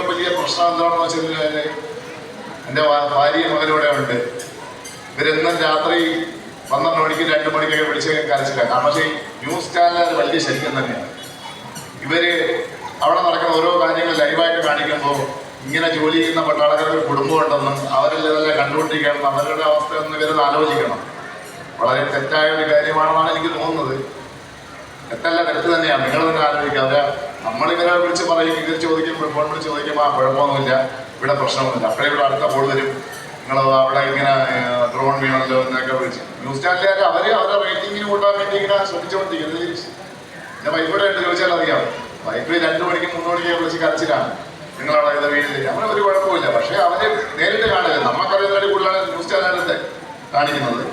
ഏറ്റവും വലിയ പ്രശ്നം എന്താണെന്ന് വെച്ചാൽ എന്റെ ഭാര്യ മകനൂടെ ഉണ്ട്. ഇവരെന്നും രാത്രി പന്ത്രണ്ട് മണിക്ക് രണ്ട് മണിക്കൊക്കെ വിളിച്ച് കരച്ചില്ല കാരണം പക്ഷേ ന്യൂസ് ചാനൽ വലിയ ശരിക്കും തന്നെയാണ് ഇവർ അവിടെ നടക്കുന്ന ഓരോ കാര്യങ്ങൾ ലൈവായിട്ട് കാണിക്കുമ്പോൾ ഇങ്ങനെ ജോലി ചെയ്യുന്ന പട്ടാളക്കാർക്ക് കുടുംബമുണ്ടെന്നും അവരെല്ലാം ഇതെല്ലാം കണ്ടുകൊണ്ടിരിക്കണം അവരുടെ അവസ്ഥ ഒന്ന് ഇവരൊന്ന് ആലോചിക്കണം. വളരെ തെറ്റായ ഒരു കാര്യമാണെന്നാണ് എനിക്ക് തോന്നുന്നത്. തെറ്റല്ല തെറ്റ് തന്നെയാണ് നിങ്ങൾ തന്നെ ആലോചിക്കാതെ നമ്മളിങ്ങനെ വിളിച്ച് പറയും ഇവർ ചോദിക്കുമ്പോൾ ഫോൺ വിളിച്ച് ചോദിക്കുമ്പോൾ ആ കുഴപ്പമൊന്നുമില്ല. ഇവിടെ പ്രശ്നമൊന്നുമില്ല. അപ്പോഴേ ഇവിടെ അടുത്ത ഫോൾ വരും. നിങ്ങൾ അവിടെ ഇങ്ങനെ ഡ്രോൺ വീണല്ലോ എന്നൊക്കെ വിളിച്ച്. ന്യൂസ് ചാനലുകാർ അവർ അവരുടെ റേറ്റിംഗിന് കൂട്ടാൻ വേണ്ടി ഇങ്ങനെ ശ്രമിച്ചുകൊണ്ടിരിക്കുന്നത് ഞാൻ വൈഫോടെ ഉണ്ട് ചോദിച്ചാൽ അറിയാം. വൈഫ് രണ്ട് മണിക്ക് മൂന്ന് മണിക്ക് വിളിച്ച് കരച്ചിലാണ്. നിങ്ങളവിടെ ഇത് വീട്ടിൽ അങ്ങനെ ഒരു കുഴപ്പമില്ല. പക്ഷേ അവരെ നേരിട്ട് കാണില്ല നമുക്കറിയുന്നതിൽ കൂടുതലാണ് ന്യൂസ് ചാനലിന്റെ കാണിക്കുന്നത്.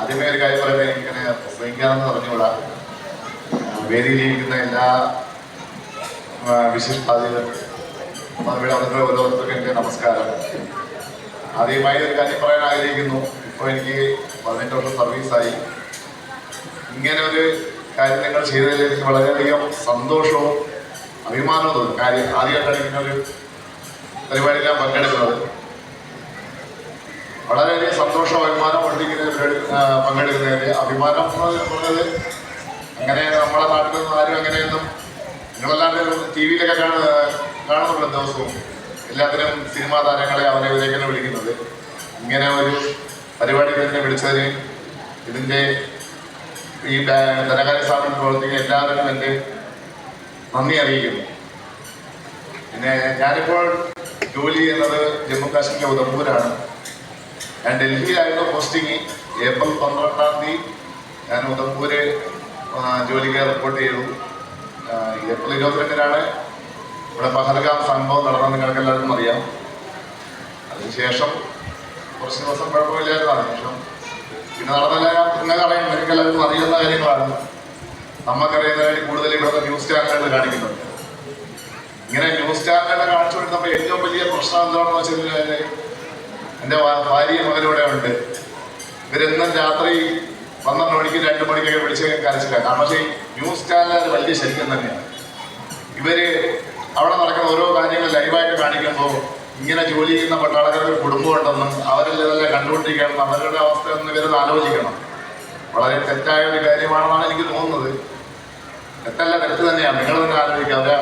ആദ്യമേ ഒരു കാര്യം പറയുന്നത് എനിക്കിങ്ങനെ പ്രസംഗിക്കാമെന്ന് പറഞ്ഞുകൂടാ. വേദിയിലിരിക്കുന്ന എല്ലാ വിശിഷ്ടാതിഥികൾ ഇവിടെ അവരുടെ ഓരോരുത്തർക്കും എന്റെ നമസ്കാരം. ആദ്യമായി ഒരു കാര്യം പറയാൻ ആഗ്രഹിക്കുന്നു. ഇപ്പോൾ എനിക്ക് പതിനെട്ട് വർഷം സർവീസായി. ഇങ്ങനെ ഒരു കാര്യം നിങ്ങൾ ചെയ്തതിൽ എനിക്ക് വളരെയധികം സന്തോഷവും അഭിമാനവും തോന്നും. കാര്യം ആദ്യമായിട്ടാണ് ഇങ്ങനെ ഒരു പരിപാടിയിൽ ഞാൻ പങ്കെടുക്കുന്നത്. വളരെയധികം സന്തോഷം അഭിമാനം കൊണ്ടിരിക്കുന്ന പരിപാടി ആ, പങ്കെടുക്കുന്നതിന് അഭിമാനം എന്ന് അങ്ങനെ നമ്മളെ നാട്ടിൽ നിന്ന് ആരും അങ്ങനെയൊന്നും നിങ്ങളല്ലാണ്ട് ടി വിയിലൊക്കെ കാണ കാണുന്നുണ്ട് ദിവസവും. എല്ലാത്തിനും സിനിമാ താരങ്ങളെ അവരെ ഇവരെയൊക്കെയാണ് വിളിക്കുന്നത്. ഇങ്ങനെ ഒരു പരിപാടി തന്നെ വിളിച്ചതിന് ഇതിന്റെ ഈ ധനകാര്യ സ്ഥാപനം പ്രവർത്തിക്കുന്ന എല്ലാവരും എന്റെ നന്ദി അറിയിക്കുന്നു. പിന്നെ ഞാനിപ്പോൾ ജോലി ചെയ്യുന്നത് ജമ്മു കാശ്മീരിലെ ഉദംപൂരാണ്. ഞാൻ ഡൽഹിയിലായിരുന്നു പോസ്റ്റിംഗ് ഏപ്രിൽ പന്ത്രണ്ടാം തീയതി. ഞാൻ ഉദംപൂര് ജോലിക്ക് റിപ്പോർട്ട് ചെയ്തു. ഏപ്രിൽ ഇരുപത്തിരണ്ടിനാണ് ഇവിടെ പഹൽഗാം സംഭവം നടന്നത് നിങ്ങൾക്ക് എല്ലാവർക്കും അറിയാം. അതിനുശേഷം കുറച്ച് ദിവസം കുഴപ്പമില്ലായിരുന്നു. അതിനുശേഷം പിന്നെ നടന്നെല്ലാം നിങ്ങൾക്ക് അറിയാം. നിങ്ങൾക്ക് എല്ലാവർക്കും അറിയുന്ന കാര്യങ്ങളാണ്. നമുക്കറിയുന്നതിന് കൂടുതൽ ഇവിടുത്തെ ന്യൂസ് ചാനലുകൾ കാണിക്കുന്നുണ്ട്. ഇങ്ങനെ ന്യൂസ് ചാനലുകൾ കൊടുത്തപ്പോൾ ഏറ്റവും വലിയ പ്രശ്നം എന്താണെന്ന് വെച്ചാൽ എന്റെ ഭാര്യയും ഭാര്യ മകനൂടെ ഉണ്ട്. ഇവരെന്നും രാത്രി പന്ത്രണ്ട് മണിക്ക് രണ്ട് മണിക്കൊക്കെ വിളിച്ച് കരച്ചില്ല കാരണം പക്ഷേ ന്യൂസ് ചാനലുകാർ വലിയ ശരിക്കും തന്നെയാണ്. ഇവർ അവിടെ നടക്കുന്ന ഓരോ കാര്യങ്ങൾ ലൈവായിട്ട് കാണിക്കുമ്പോൾ ഇങ്ങനെ ജോലി ചെയ്യുന്ന പട്ടാളക്കാർക്ക് കുടുംബമുണ്ടെന്നും അവരെല്ലാം ഇതെല്ലാം കണ്ടുകൊണ്ടിരിക്കണം അവരുടെ അവസ്ഥ എന്ന് ഇവരൊന്ന് ആലോചിക്കണം. വളരെ തെറ്റായ ഒരു കാര്യമാണെന്നാണ് എനിക്ക് തോന്നുന്നത്. തെറ്റല്ല തെറ്റ് തന്നെയാണ്. നിങ്ങൾ തന്നെ ആലോചിക്കുക അവരെ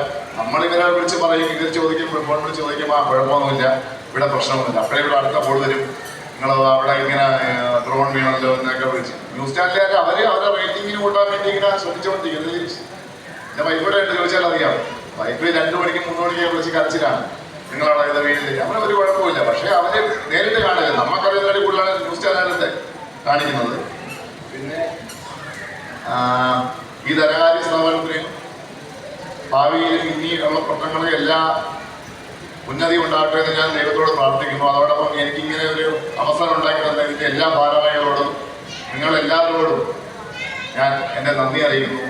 നമ്മളിവരെ വിളിച്ച് പറയും ഇവർ ചോദിക്കും ഫോൺ വിളിച്ച് ചോദിക്കും ആ കുഴപ്പമൊന്നുമില്ല ഇവിടെ പ്രശ്നമൊന്നുമില്ല. അപ്പോഴേ ഇവിടെ അടുത്ത കോൾ വരും. നിങ്ങൾ അവിടെ ഇങ്ങനെ ഡ്രോൺ വീണല്ലോ എന്നൊക്കെ വിളിച്ച്. ന്യൂസ് ചാനലുകാർ അവർ അവരുടെ റേറ്റിങ്ങിന് കൂട്ടാൻ വേണ്ടി ഇങ്ങനെ ശ്രമിച്ചുകൊണ്ടിരിക്കുന്നത് എന്റെ വൈഫോടെ ഉണ്ട് ചോദിച്ചാൽ അറിയാം. വൈഫ് രണ്ട് മണിക്ക് മൂന്ന് മണിക്ക് വിളിച്ച് കരച്ചിലാണ്. നിങ്ങളവിടെ ഇത് വീട്ടിൽ അങ്ങനെ ഒരു കുഴപ്പമില്ല. പക്ഷേ അവരെ നേരിട്ട് കാണില്ല നമുക്കറിയുന്നതിൽ കൂടുതലാണ് ന്യൂസ് ചാനലിന്റെ കാണിക്കുന്നത്. പിന്നെ ഈ ധനകാര്യ സ്ഥാപനത്തിന് ഭാവിയിൽ ഇനിയുള്ള പ്രശ്നങ്ങളിൽ എല്ലാ ഉന്നതി ഉണ്ടാകട്ടെ എന്ന് ഞാൻ ദൈവത്തോട് പ്രാർത്ഥിക്കുന്നു. അതോടൊപ്പം എനിക്കിങ്ങനെ ഒരു അവസരം ഉണ്ടാക്കി തന്നതിന്റെ എല്ലാ ഭാരവാഹികളോടും നിങ്ങളെല്ലാവരോടും ഞാൻ എന്റെ നന്ദി അറിയിക്കുന്നു.